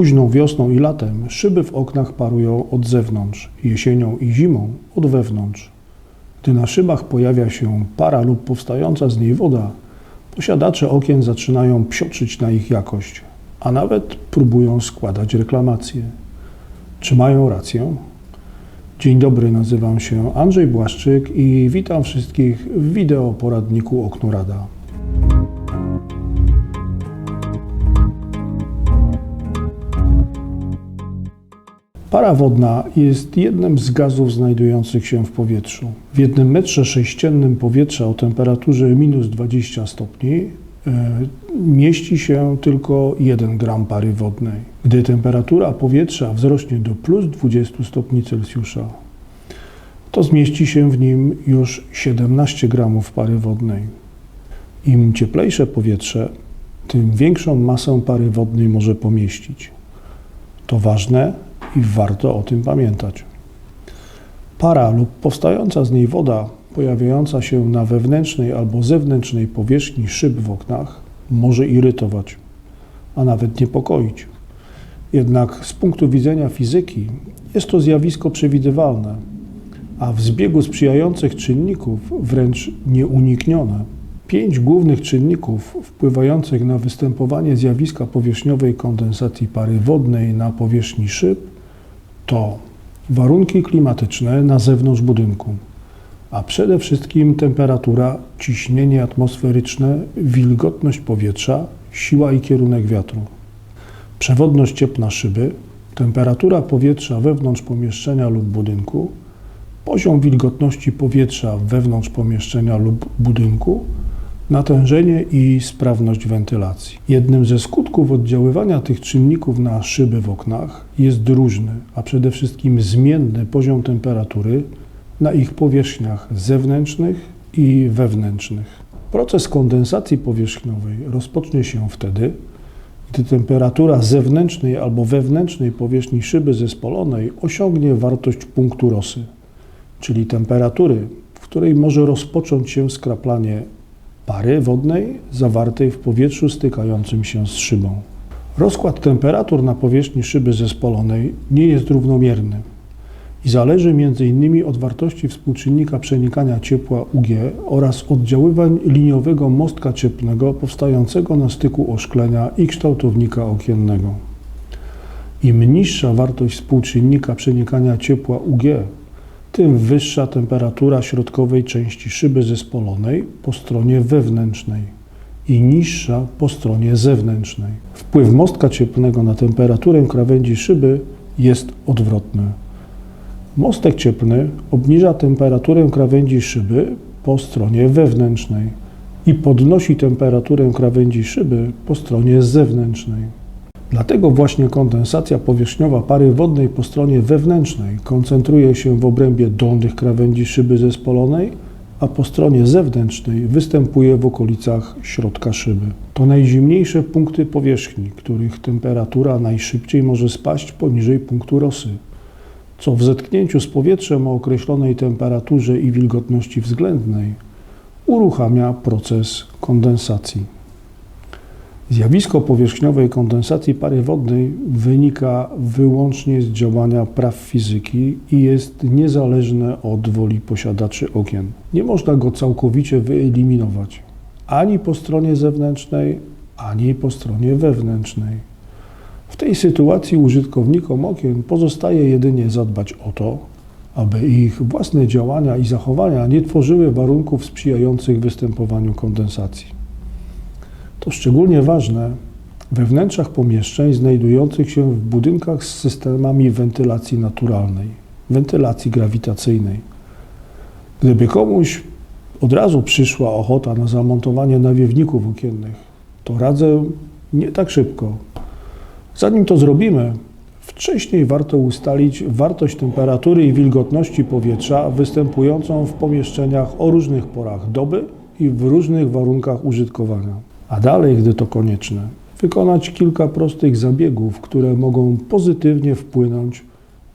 Późną wiosną i latem szyby w oknach parują od zewnątrz, jesienią i zimą od wewnątrz. Gdy na szybach pojawia się para lub powstająca z niej woda, posiadacze okien zaczynają psioczyć na ich jakość, a nawet próbują składać reklamacje. Czy mają rację? Dzień dobry, nazywam się Andrzej Błaszczyk i witam wszystkich w wideo poradniku Oknorada. Para wodna jest jednym z gazów znajdujących się w powietrzu. W jednym metrze sześciennym powietrza o temperaturze minus 20 stopni e, mieści się tylko 1 gram pary wodnej. Gdy temperatura powietrza wzrośnie do plus 20 stopni Celsjusza, to zmieści się w nim już 17 gramów pary wodnej. Im cieplejsze powietrze, tym większą masę pary wodnej może pomieścić. To ważne i warto o tym pamiętać. Para lub powstająca z niej woda, pojawiająca się na wewnętrznej albo zewnętrznej powierzchni szyb w oknach, może irytować, a nawet niepokoić. Jednak z punktu widzenia fizyki jest to zjawisko przewidywalne, a w zbiegu sprzyjających czynników wręcz nieuniknione. Pięć głównych czynników wpływających na występowanie zjawiska powierzchniowej kondensacji pary wodnej na powierzchni szyb to warunki klimatyczne na zewnątrz budynku, a przede wszystkim temperatura, ciśnienie atmosferyczne, wilgotność powietrza, siła i kierunek wiatru, przewodność ciepła szyby, temperatura powietrza wewnątrz pomieszczenia lub budynku, poziom wilgotności powietrza wewnątrz pomieszczenia lub budynku, natężenie i sprawność wentylacji. Jednym ze skutków oddziaływania tych czynników na szyby w oknach jest różny, a przede wszystkim zmienny poziom temperatury na ich powierzchniach zewnętrznych i wewnętrznych. Proces kondensacji powierzchniowej rozpocznie się wtedy, gdy temperatura zewnętrznej albo wewnętrznej powierzchni szyby zespolonej osiągnie wartość punktu Rosy, czyli temperatury, w której może rozpocząć się skraplanie pary wodnej zawartej w powietrzu stykającym się z szybą. Rozkład temperatur na powierzchni szyby zespolonej nie jest równomierny i zależy m.in. od wartości współczynnika przenikania ciepła UG oraz oddziaływań liniowego mostka cieplnego powstającego na styku oszklenia i kształtownika okiennego. Im niższa wartość współczynnika przenikania ciepła UG, tym wyższa temperatura środkowej części szyby zespolonej po stronie wewnętrznej i niższa po stronie zewnętrznej. Wpływ mostka cieplnego na temperaturę krawędzi szyby jest odwrotny. Mostek cieplny obniża temperaturę krawędzi szyby po stronie wewnętrznej i podnosi temperaturę krawędzi szyby po stronie zewnętrznej. Dlatego właśnie kondensacja powierzchniowa pary wodnej po stronie wewnętrznej koncentruje się w obrębie dolnych krawędzi szyby zespolonej, a po stronie zewnętrznej występuje w okolicach środka szyby. To najzimniejsze punkty powierzchni, których temperatura najszybciej może spaść poniżej punktu rosy, co w zetknięciu z powietrzem o określonej temperaturze i wilgotności względnej uruchamia proces kondensacji. Zjawisko powierzchniowej kondensacji pary wodnej wynika wyłącznie z działania praw fizyki i jest niezależne od woli posiadaczy okien. Nie można go całkowicie wyeliminować ani po stronie zewnętrznej, ani po stronie wewnętrznej. W tej sytuacji użytkownikom okien pozostaje jedynie zadbać o to, aby ich własne działania i zachowania nie tworzyły warunków sprzyjających występowaniu kondensacji. To szczególnie ważne we wnętrzach pomieszczeń znajdujących się w budynkach z systemami wentylacji naturalnej, wentylacji grawitacyjnej. Gdyby komuś od razu przyszła ochota na zamontowanie nawiewników okiennych, to radzę nie tak szybko. Zanim to zrobimy, wcześniej warto ustalić wartość temperatury i wilgotności powietrza występującą w pomieszczeniach o różnych porach doby i w różnych warunkach użytkowania a dalej, gdy to konieczne, wykonać kilka prostych zabiegów, które mogą pozytywnie wpłynąć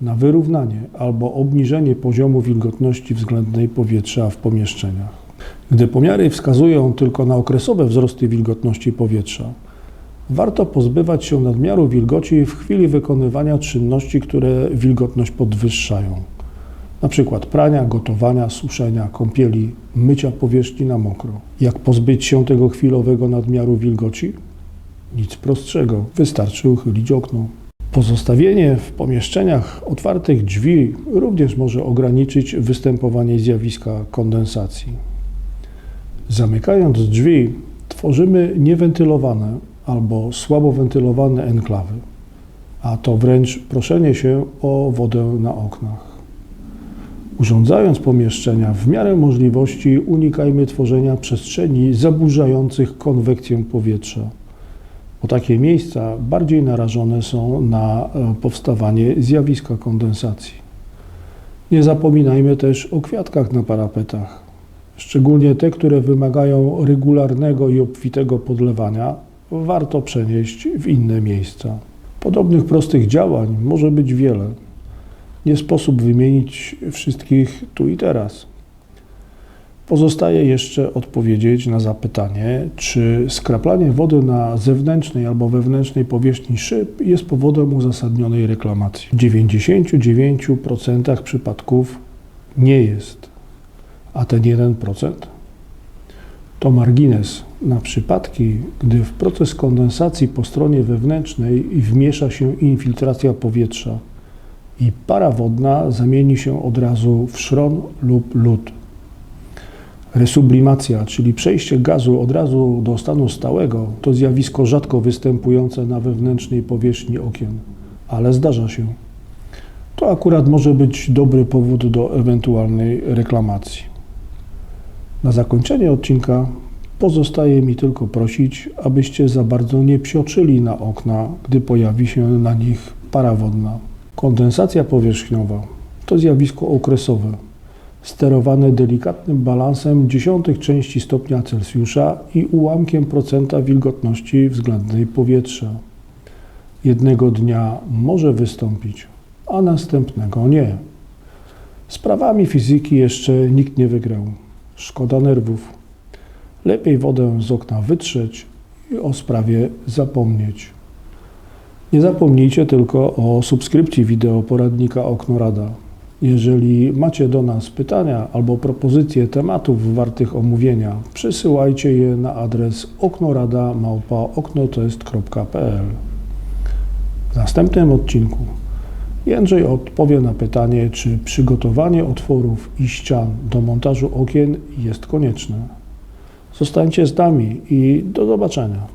na wyrównanie albo obniżenie poziomu wilgotności względnej powietrza w pomieszczeniach. Gdy pomiary wskazują tylko na okresowe wzrosty wilgotności powietrza, Warto pozbywać się nadmiaru wilgoci w chwili wykonywania czynności, które wilgotność podwyższają. Na przykład prania, gotowania, suszenia, kąpieli, mycia powierzchni na mokro. Jak pozbyć się tego chwilowego nadmiaru wilgoci? Nic prostszego, wystarczy uchylić okno. Pozostawienie w pomieszczeniach otwartych drzwi również może ograniczyć występowanie zjawiska kondensacji. Zamykając drzwi, tworzymy niewentylowane albo słabo wentylowane enklawy, a to wręcz proszenie się o wodę na oknach. Urządzając pomieszczenia, w miarę możliwości unikajmy tworzenia przestrzeni zaburzających konwekcję powietrza, bo takie miejsca bardziej narażone są na e, powstawanie zjawiska kondensacji. Nie zapominajmy też o kwiatkach na parapetach, szczególnie te, które wymagają regularnego i obfitego podlewania, warto przenieść w inne miejsca. Podobnych prostych działań może być wiele. Nie sposób wymienić wszystkich tu i teraz. Pozostaje jeszcze odpowiedzieć na zapytanie, czy skraplanie wody na zewnętrznej albo wewnętrznej powierzchni szyb jest powodem uzasadnionej reklamacji. W 99% przypadków nie jest, a ten 1% to margines na przypadki, gdy w proces kondensacji po stronie wewnętrznej wmiesza się infiltracja powietrza i para wodna zamieni się od razu w szron lub lód. Resublimacja, czyli przejście gazu od razu do stanu stałego, to zjawisko rzadko występujące na wewnętrznej powierzchni okien, ale zdarza się. To akurat może być dobry powód do ewentualnej reklamacji. Na zakończenie odcinka pozostaje mi tylko prosić, abyście za bardzo nie psioczyli na okna, gdy pojawi się na nich para wodna. Kondensacja powierzchniowa to zjawisko okresowe, sterowane delikatnym balansem dziesiątych części stopnia Celsjusza i ułamkiem procenta wilgotności względnej powietrza. Jednego dnia może wystąpić, a następnego nie. Sprawami fizyki jeszcze nikt nie wygrał. Szkoda nerwów. Lepiej wodę z okna wytrzeć i o sprawie zapomnieć. Nie zapomnijcie tylko o subskrypcji wideo poradnika Oknorada. Jeżeli macie do nas pytania albo propozycje tematów wartych omówienia, przysyłajcie je na adres oknorada.oknotest.pl W następnym odcinku Jędrzej odpowie na pytanie, czy przygotowanie otworów i ścian do montażu okien jest konieczne. Zostańcie z nami i do zobaczenia.